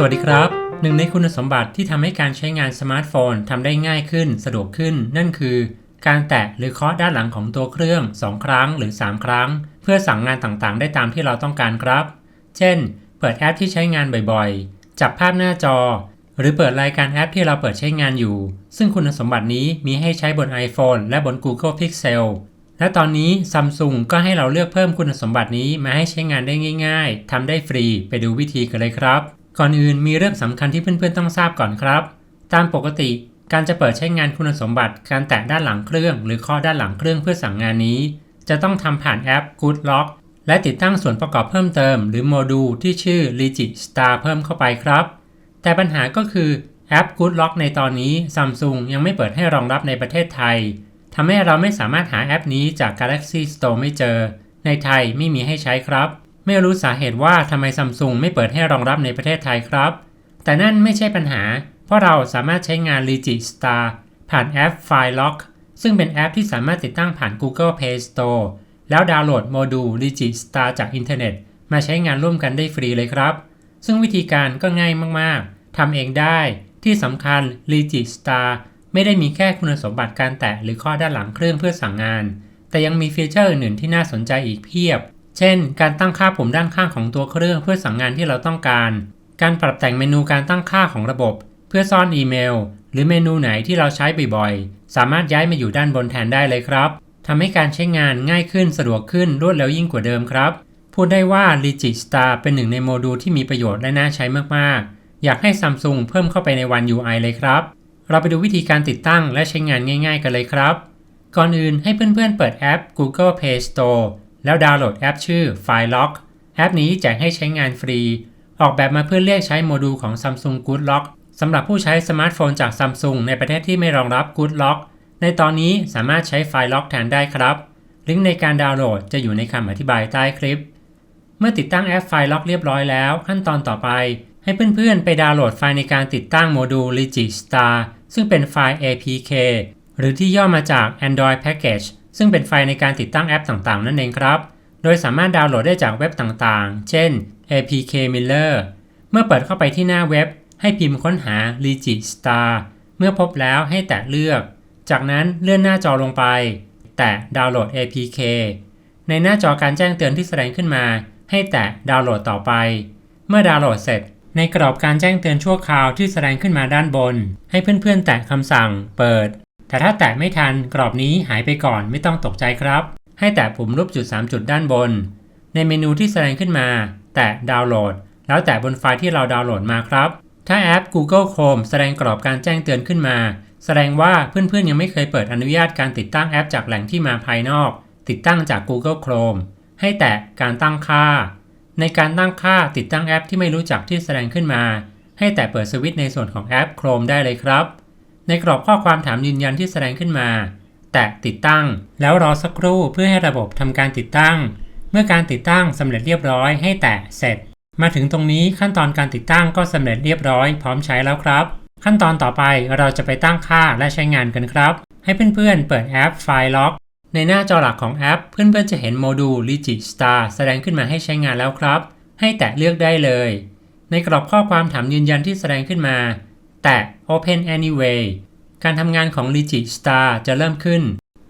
สวัสดีครับ หนึ่งในคุณสมบัติที่ทำให้การใช้งานสมาร์ทโฟนทำได้ง่ายขึ้น สะดวกขึ้น นั่นคือ การแตะหรือเคาะด้านหลังของตัวเครื่อง 2 ครั้งหรือ 3 ครั้ง เพื่อสั่งงานต่างๆ ได้ตามที่เราต้องการครับ เช่น เปิดแอปที่ใช้งานบ่อยๆ จับภาพหน้าจอ หรือเปิดรายการแอปที่เราเปิดใช้งานอยู่ ซึ่งคุณสมบัตินี้มีให้ใช้บน iPhone และบน Google Pixel และตอนนี้ Samsung ก็ให้เราเลือกเพิ่มคุณสมบัตินี้มาให้ใช้งานได้ง่าย ๆทำได้ฟรีไปดูวิธีกันเลยครับ ก่อนอื่นมีเรื่องสำคัญที่เพื่อนๆต้องทราบก่อนครับ ตามปกติการจะเปิดใช้งานคุณสมบัติ การแตะด้านหลังเครื่อง หรือข้อด้านหลังเครื่องเพื่อสั่งงานนี้ จะต้องทำผ่านแอป Good Lock และติดตั้งส่วนประกอบเพิ่มเติม หรือโมดูลที่ชื่อ Legit Star เพิ่มเข้าไปครับ แต่ปัญหาก็คือแอป Good Lock ในตอนนี้ Samsung ยังไม่เปิดให้รองรับในประเทศไทยทำให้เราไม่สามารถหาแอปนี้จาก Galaxy Store ไม่เจอ ในไทยไม่มีให้ใช้ครับ ไม่รู้สาเหตุว่าทำไมซัมซุงไม่เปิดให้รองรับในประเทศไทยครับ แต่นั่นไม่ใช่ปัญหา เพราะเราสามารถใช้งาน l e g i Star ผ่านแอป File Lock ซึ่งเป็นแอปที่สามารถติดตั้งผ่าน Google Play Store แล้วดาวน์โหลดโมดูล l e g i Star จากอินเทอร์เน็ต มาใช้งานร่วมกันได้ฟรีเลยครับ ซึ่งวิธีการก็ง่ายมากๆทำเองได้ที่สำคัญ l e g i Star ไม่ได้มีแค่คุณสมบัติการแตะหรือข้อด้านหลังเครื่องเพื่อสั่งงาน แต่ยังมีฟีเจอร์อื่นๆที่น่าสนใจอีกเพียบ เช่น การตั้งค่าปุ่มด้านข้างของตัวเครื่องเพื่อสั่งงานที่เราต้องการ การปรับแต่งเมนูการตั้งค่าของระบบ เพื่อซ่อนอีเมล หรือเมนูไหนที่เราใช้บ่อยๆ สามารถย้ายมาอยู่ด้านบนแทนได้เลยครับทำให้การใช้งานง่ายขึ้นสะดวกขึ้นรวดเร็วยิ่งกว่าเดิมครับ พูดได้ว่า Legit Star เป็นหนึ่งในโมดูลที่มีประโยชน์และน่าใช้มากๆ อยากให้ Samsung เพิ่มเข้าไปในวัน UI เลยครับ เราไปดูวิธีการติดตั้งและใช้งานง่าย ๆ กันเลยครับ ก่อนอื่นให้เพื่อนๆเปิดแอป Google Play Store แล้วดาวน์โหลดแอปชื่อ File Lock แอปนี้แจกให้ใช้งานฟรี ออกแบบมาเพื่อเรียกใช้โมดูลของ Samsung Good Lock สำหรับผู้ใช้สมาร์ทโฟนจาก Samsung ในประเทศที่ไม่รองรับ Good Lock ในตอนนี้สามารถใช้ File Lock แทนได้ครับ ลิงก์ในการดาวน์โหลดจะอยู่ในคำอธิบายใต้คลิป เมื่อติดตั้งแอป File Lock เรียบร้อยแล้ว ขั้นตอนต่อไปให้เพื่อนๆ ไปดาวน์โหลดไฟล์ในการติดตั้งโมดูล Legit Star ซึ่งเป็นไฟล์ APK หรือที่ย่อมาจาก Android Package ซึ่งเป็นไฟล์ในการติดตั้งแอปต่างๆ นั่นเองครับ โดยสามารถดาวน์โหลดได้จากเว็บต่างๆ เช่น APK Miller เมื่อเปิดเข้าไปที่หน้าเว็บ ให้พิมพ์ค้นหา Legit Star เมื่อพบแล้วให้แตะเลือก จากนั้นเลื่อนหน้าจอลงไป แตะดาวน์โหลด APK ในหน้าจอการแจ้งเตือนที่แสดงขึ้นมา ให้แตะดาวน์โหลดต่อไป เมื่อดาวน์โหลดเสร็จ ในกรอบการแจ้งเตือนชั่วคราวที่แสดงขึ้นมาด้านบน ให้เพื่อนๆ แตะคำสั่ง เปิด แต่ถ้าแตะไม่ทันกรอบนี้หายไปก่อนไม่ต้องตกใจครับ ให้แตะปุ่มรูปจุด 3 จุดด้านบน ในเมนูที่แสดงขึ้นมา แตะดาวน์โหลด แล้วแตะบนไฟล์ที่เราดาวน์โหลดมาครับ ถ้าแอป Google Chrome แสดงกรอบการแจ้งเตือนขึ้นมา แสดงว่าเพื่อนๆยังไม่เคยเปิดอนุญาตการติดตั้งแอปจากแหล่งที่มาภายนอก ติดตั้งจาก Google Chrome ให้แตะการตั้งค่า ในการตั้งค่าติดตั้งแอปที่ไม่รู้จักที่แสดงขึ้นมา ให้แต่เปิดสวิตช์ในส่วนของแอป Chrome ได้เลยครับ ในกรอบข้อความถามยืนยันที่แสดงขึ้นมา แตะติดตั้ง แล้วรอสักครู่เพื่อให้ระบบทำการติดตั้ง เมื่อการติดตั้งสำเร็จเรียบร้อยให้แตะเสร็จ มาถึงตรงนี้ขั้นตอนการติดตั้งก็สำเร็จเรียบร้อยพร้อมใช้แล้วครับ ขั้นตอนต่อไปเราจะไปตั้งค่าและใช้งานกันครับ ให้เพื่อนๆ เปิดแอป File Lock ในหน้าจอหลักของแอป เพื่อนๆจะเห็นโมดูล Legit Star แสดงขึ้นมาให้ใช้งานแล้วครับ ให้แตะเลือกได้เลย ในกรอบข้อความถามยืนยันที่แสดงขึ้นมา แตะ Open Anyway การทำงานของ Legit Star จะเริ่มขึ้น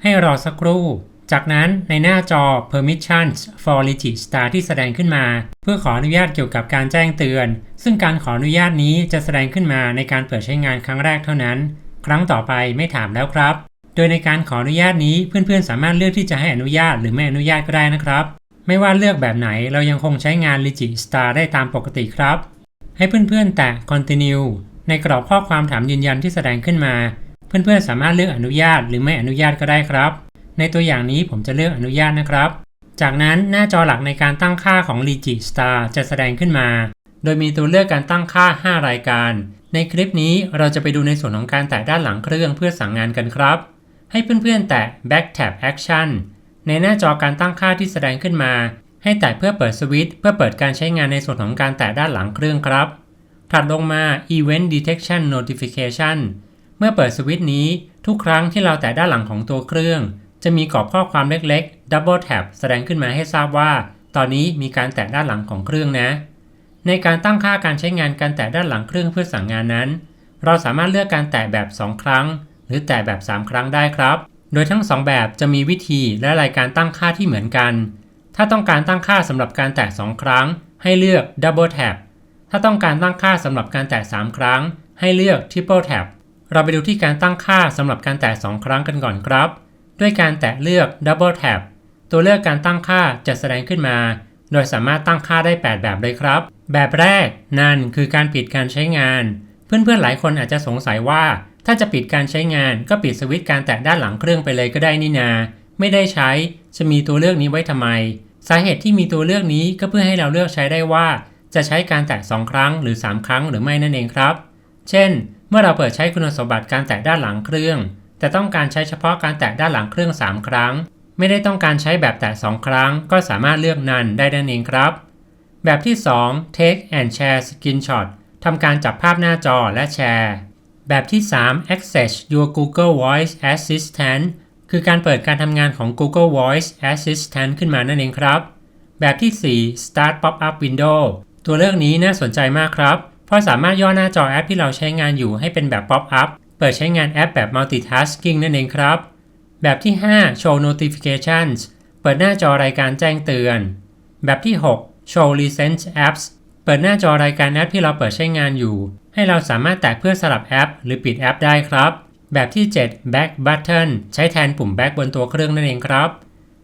ให้รอสักครู่ จากนั้นในหน้าจอ Permissions for Legit Star ที่แสดงขึ้นมา เพื่อขออนุญาตเกี่ยวกับการแจ้งเตือน ซึ่งการขออนุญาตนี้จะแสดงขึ้นมาในการเปิดใช้งานครั้งแรกเท่านั้น ครั้งต่อไปไม่ถามแล้วครับ โดยในการขออนุญาตนี้เพื่อนๆ สามารถเลือกที่จะให้อนุญาตหรือไม่อนุญาตก็ได้นะครับ ไม่ว่าเลือกแบบไหนเรายังคงใช้งาน Legit Star ได้ตามปกติครับ ให้เพื่อนๆ แตะ Continue ในกรอบข้อความถามยืนยันที่แสดงขึ้นมา เพื่อนๆสามารถเลือกอนุญาตหรือไม่อนุญาตก็ได้ครับ ในตัวอย่างนี้ผมจะเลือกอนุญาตนะครับ จากนั้นหน้าจอหลักในการตั้งค่าของ l e g i Star จะแสดงขึ้นมา โดยมีตัวเลือกการตั้งค่า 5 รายการ ในคลิปนี้เราจะไปดูในส่วนของการแตะด้านหลังเครื่องเพื่อสั่งงานกันครับ ให้เพื่อนๆแตะ Back Tab Action ในหน้าจอการตั้งค่าที่แสดงขึ้นมา ให้แตะเพื่อเปิดสวิตช์เพื่อเปิดการใช้งานในส่วนของการแตะด้านหลังเครื่องครับ ถัดลงมา Event Detection Notification เมื่อเปิดสวิตช์นี้ทุกครั้งที่เราแตะด้านหลังของตัวเครื่อง จะมีกรอบข้อความเล็กๆ Double Tap แสดงขึ้นมาให้ทราบว่า ตอนนี้มีการแตะด้านหลังของเครื่องนะ ในการตั้งค่าการใช้งานการแตะด้านหลังเครื่องเพื่อสั่งงานนั้น เราสามารถเลือกการแตะแบบ 2 ครั้ง หรือแตะแบบ 3 ครั้งได้ครับ โดยทั้ง 2 แบบจะมีวิธีและรายการตั้งค่าที่เหมือนกัน ถ้าต้องการตั้งค่าสำหรับการแตะ2 ครั้ง ให้เลือก Double Tap ถ้าต้องการตั้งค่าสำหรับการแตะ3 ครั้ง ให้เลือก Triple Tap เราไปดูที่การตั้งค่าสำหรับการแตะ2 ครั้งกันก่อนครับ ด้วยการแตะเลือก Double Tap ตัวเลือกการตั้งค่าจะแสดงขึ้นมา โดยสามารถตั้งค่าได้ 8 แบบเลยครับ แบบแรกนั่นคือการปิดการใช้งาน เพื่อนๆหลายคนอาจจะสงสัยว่า ถ้าจะปิดการใช้งานก็ปิดสวิตช์การแตะด้านหลังเครื่องไปเลยก็ได้นี่นา ไม่ได้ใช้จะมีตัวเลือกนี้ไว้ทำไม สาเหตุที่มีตัวเลือกนี้ก็เพื่อให้เราเลือกใช้ได้ว่า จะใช้การแตะ2 ครั้งหรือ 3 ครั้งหรือไม่นั่นเองครับ เช่น เมื่อเราเปิดใช้คุณสมบัติการแตะด้านหลังเครื่อง แต่ต้องการใช้เฉพาะการแตะด้านหลังเครื่อง 3 ครั้ง ไม่ได้ต้องการใช้แบบแตะ2 ครั้ง ก็สามารถเลือกนันได้นั่นเองครับ แบบที่ 2 Take and Share Screenshot ทำการจับภาพหน้าจอและแชร์ แบบที่ 3 Access your Google Voice Assistant คือการเปิดการทำงานของ Google Voice Assistant ขึ้นมานั่นเองครับ แบบที่ 4 Start Pop-up Window ตัวเลือกนี้น่าสนใจมากครับ เพราะสามารถย่อหน้าจอแอปที่เราใช้งานอยู่ให้เป็นแบบ Pop-up เปิดใช้งานแอปแบบ Multitasking นั่นเองครับ แบบที่ 5 Show Notifications เปิดหน้าจอรายการแจ้งเตือน แบบที่ 6 Show Recent Apps เปิดหน้าจอรายการแอปที่เราเปิดใช้งานอยู่ ให้เราสามารถแตะเพื่อสลับแอป หรือปิดแอปได้ครับ แบบที่ 7 Back Button ใช้แทนปุ่ม Back บนตัวเครื่องนั่นเองครับ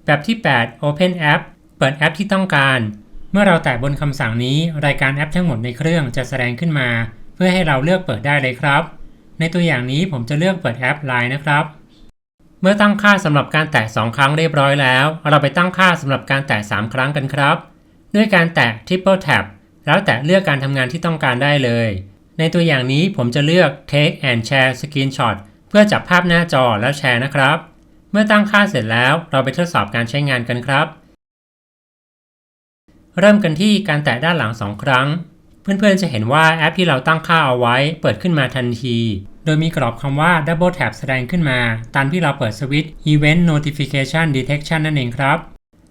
แบบที่ 8 Open App เปิดแอปที่ต้องการ เมื่อเราแตะบนคำสั่งนี้รายการแอปทั้งหมดในเครื่องจะแสดงขึ้นมา เพื่อให้เราเลือกเปิดได้เลยครับ ในตัวอย่างนี้ผมจะเลือกเปิดแอป Line นะครับ เมื่อตั้งค่าสำหรับการแตะ 2 ครั้งเรียบร้อยแล้ว เราไปตั้งค่าสำหรับการแตะ 3 ครั้งกันครับ ด้วยการแตะ Triple Tap แล้วแตะเลือกการทำงานที่ต้องการได้เลย ในตัวอย่างนี้ผมจะเลือก Take and Share Screenshot เพื่อจับภาพหน้าจอแล้วแชร์นะครับ เมื่อตั้งค่าเสร็จแล้วเราไปทดสอบการใช้งานกันครับ เริ่มกันที่การแตะด้านหลัง 2 ครั้ง เพื่อนๆจะเห็นว่าแอปที่เราตั้งค่าเอาไว้เปิดขึ้นมาทันที โดยมีกรอบคำว่า Double Tap แสดงขึ้นมา ตามที่เราเปิดสวิตช์ Event Notification Detection นั่นเองครับ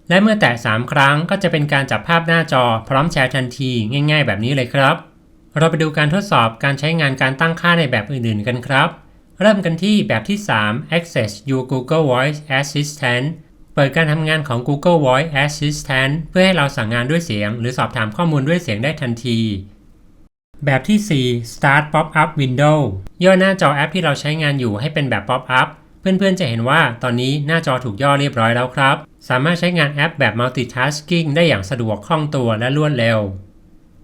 และเมื่อแตะ 3 ครั้งก็จะเป็นการจับภาพหน้าจอพร้อมแชร์ทันทีง่าย ๆ แบบนี้เลยครับ เราไปดูการทดสอบการใช้งานการตั้งค่าในแบบอื่นๆ กันครับ เริ่มกันที่แบบที่ 3 Access your Google Voice Assistant เปิดการทำงานของ Google Voice Assistant เพื่อให้เราสั่งงานด้วยเสียง หรือสอบถามข้อมูลด้วยเสียงได้ทันที แบบที่ 4 Start Pop-up Window ย่อหน้าจอแอปที่เราใช้งานอยู่ให้เป็นแบบ Pop-up เพื่อนๆจะเห็นว่าตอนนี้หน้าจอถูกย่อเรียบร้อยแล้วครับ สามารถใช้งานแอปแบบ Multitasking ได้อย่างสะดวกคล่องตัวและรวดเร็ว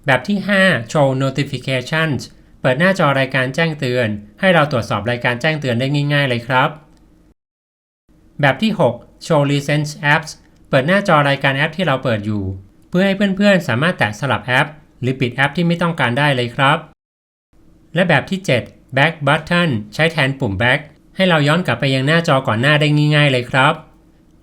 แบบที่ 5 Show Notifications เปิดหน้าจอรายการแจ้งเตือน ให้เราตรวจสอบรายการแจ้งเตือนได้ง่าย ๆ เลยครับ แบบที่ 6 Show Recent Apps เปิดหน้าจอรายการแอปที่เราเปิดอยู่ เพื่อให้เพื่อนๆ สามารถแตะสลับแอป หรือปิดแอปที่ไม่ต้องการได้เลยครับ และแบบที่ 7 Back Button ใช้แทนปุ่ม Back ให้เราย้อนกลับไปยังหน้าจอก่อนหน้าได้ง่ายๆเลยครับ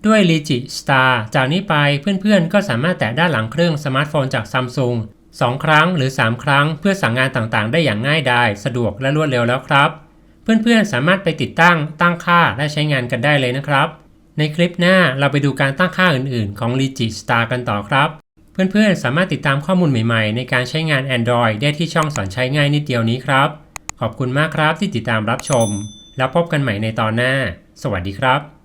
ด้วย l e g i Star จากนี้ไปเพื่อนๆ ก็สามารถแตะด้านหลังเครื่องสมาร์ทโฟนจาก Samsung 2 ครั้งหรือ 3 ครั้งเพื่อสั่งงานต่างๆ ได้อย่างง่ายดายสะดวกและรวดเร็วแล้วครับ เพื่อนๆ สามารถไปติดตั้ง ตั้งค่าและใช้งานกันได้เลยนะครับ ในคลิปหน้าเราไปดูการตั้งค่าอื่นๆ ของ l e g i Star กันต่อครับ เพื่อนๆ สามารถติดตามข้อมูลใหม่ๆ ในการใช้งาน Android ได้ที่ช่องสอนใช้ง่ายนิดเดียวนี้ครับ ขอบคุณมากครับที่ติดตามรับชม แล้วพบกันใหม่ในตอนหน้า สวัสดีครับ